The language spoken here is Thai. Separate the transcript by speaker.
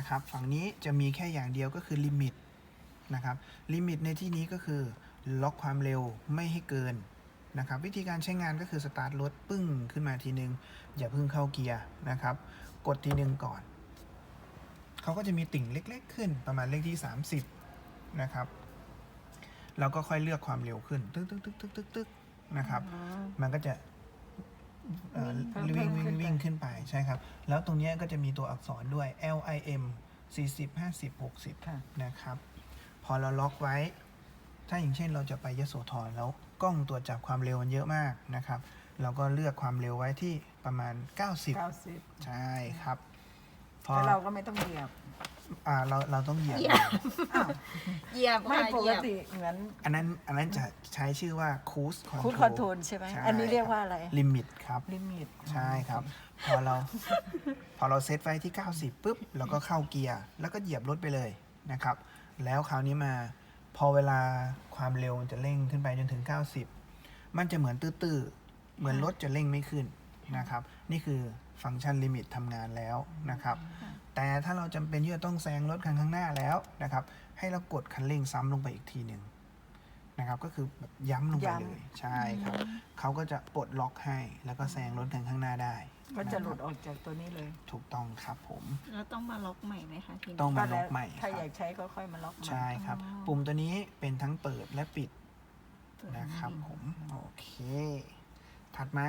Speaker 1: นะครับ ฝั่งนี้จะมีแค่อย่างเดียวก็คือลิมิตนะครับ ลิมิตในที่นี้ก็คือล็อกความเร็วไม่ให้เกินนะครับ วิธีการใช้งานก็คือสตาร์ทรถปึ้งขึ้นมาทีนึง อย่าเพิ่งเข้าเกียร์นะครับ กดทีนึงก่อน เขาก็จะมีติ่งเล็ก ๆ ขึ้นประมาณเลขที่ 30 นะครับเราก็ค่อยเลือกความเร็วขึ้น ตึ๊กตึ๊กตึ๊กตึ๊กตึ๊กตึ๊กนะครับ มันก็จะ เอ่อ
Speaker 2: วิ่
Speaker 1: วิ่งวิ่งวิ่งขึ้นไปใช่ครับ แล้วตรงเนี้ยก็จะมีตัวอักษรด้วย L I M 40 50 60
Speaker 2: ค่ะ
Speaker 1: นะครับ พอเราล็อกไว้ ถ้าอย่างเช่นเราจะไปยโสธรแล้วกล้องตรวจจับความเร็วมันเยอะมากนะครับ เราก็เลือกความเร็วไว้ที่ประมาณ 90
Speaker 2: เก้าสิบ
Speaker 1: ใช่ครับ พอ
Speaker 2: แล้วเราก็ไม่ต้องเหยียบ
Speaker 1: อ่าเราเราต้องเหยียบ
Speaker 3: เหยียบ เหยียบ
Speaker 2: ไม่
Speaker 3: ค่ะ
Speaker 2: ป
Speaker 3: เห
Speaker 2: ก
Speaker 3: ยียบ
Speaker 2: ติเหมือน
Speaker 1: อันนั้นอันนั้นจะใช้ชื่อว่า cruise
Speaker 2: คูด
Speaker 1: control
Speaker 2: คอนโทรลใช่ไหม
Speaker 1: ใช่
Speaker 2: อันนี้เรียกว่าอะไร
Speaker 1: limit ครับ
Speaker 2: ลิมิต
Speaker 1: ใช่ครับ พอเรา พอเราเซตไว้ที่ 90ปุ๊บเราก็เข้าเกียร์ แล้วก็เหยียบรถไปเลยนะครับ แล้วคราวนี้มาพอเวลาความเร็วมันจะเร่งขึ้นไปจนถึง 90 มันจะเหมือนตื้อๆ เหมือนรถจะเร่งไม่ขึ้น นะครับ นี่คือฟังก์ชันลิมิตทำงานแล้วนะครับ แต่ถ้าเราจำเป็นที่จะต้องแซงรถคันข้างหน้าแล้วนะครับ ให้เรากดคันเร่งซ้ำลงไปอีกทีหนึ่งนะครับ ก็คือแบบย้ำลงไปเลย ใช่ครับ เขาก็จะปลดล็อกให้ แล้วก็แซงรถคันข้างหน้าได้
Speaker 2: ก็จะหลุด
Speaker 1: นค
Speaker 2: อ
Speaker 1: รับ
Speaker 2: อกจากตัวนี้เลย
Speaker 1: ถูกต้องครับผม
Speaker 3: แล้วต้องมาล็อกใหม่ไหมคะทีนี้
Speaker 1: ต้องมา
Speaker 2: ก็
Speaker 1: ล็
Speaker 2: แล้
Speaker 1: อ
Speaker 2: ว
Speaker 1: กใหม่ค
Speaker 2: ถ้า
Speaker 1: รับ
Speaker 2: อยากใช้ก็ค่อยมาล็อกใหม่
Speaker 1: ใช่ครับ
Speaker 3: อ๋อ
Speaker 1: ปุ่มตัวนี้เป็นทั้งเปิดและปิด
Speaker 3: เปิด
Speaker 1: นะครับ
Speaker 3: ไม่
Speaker 1: ผม โอเค ถัดมา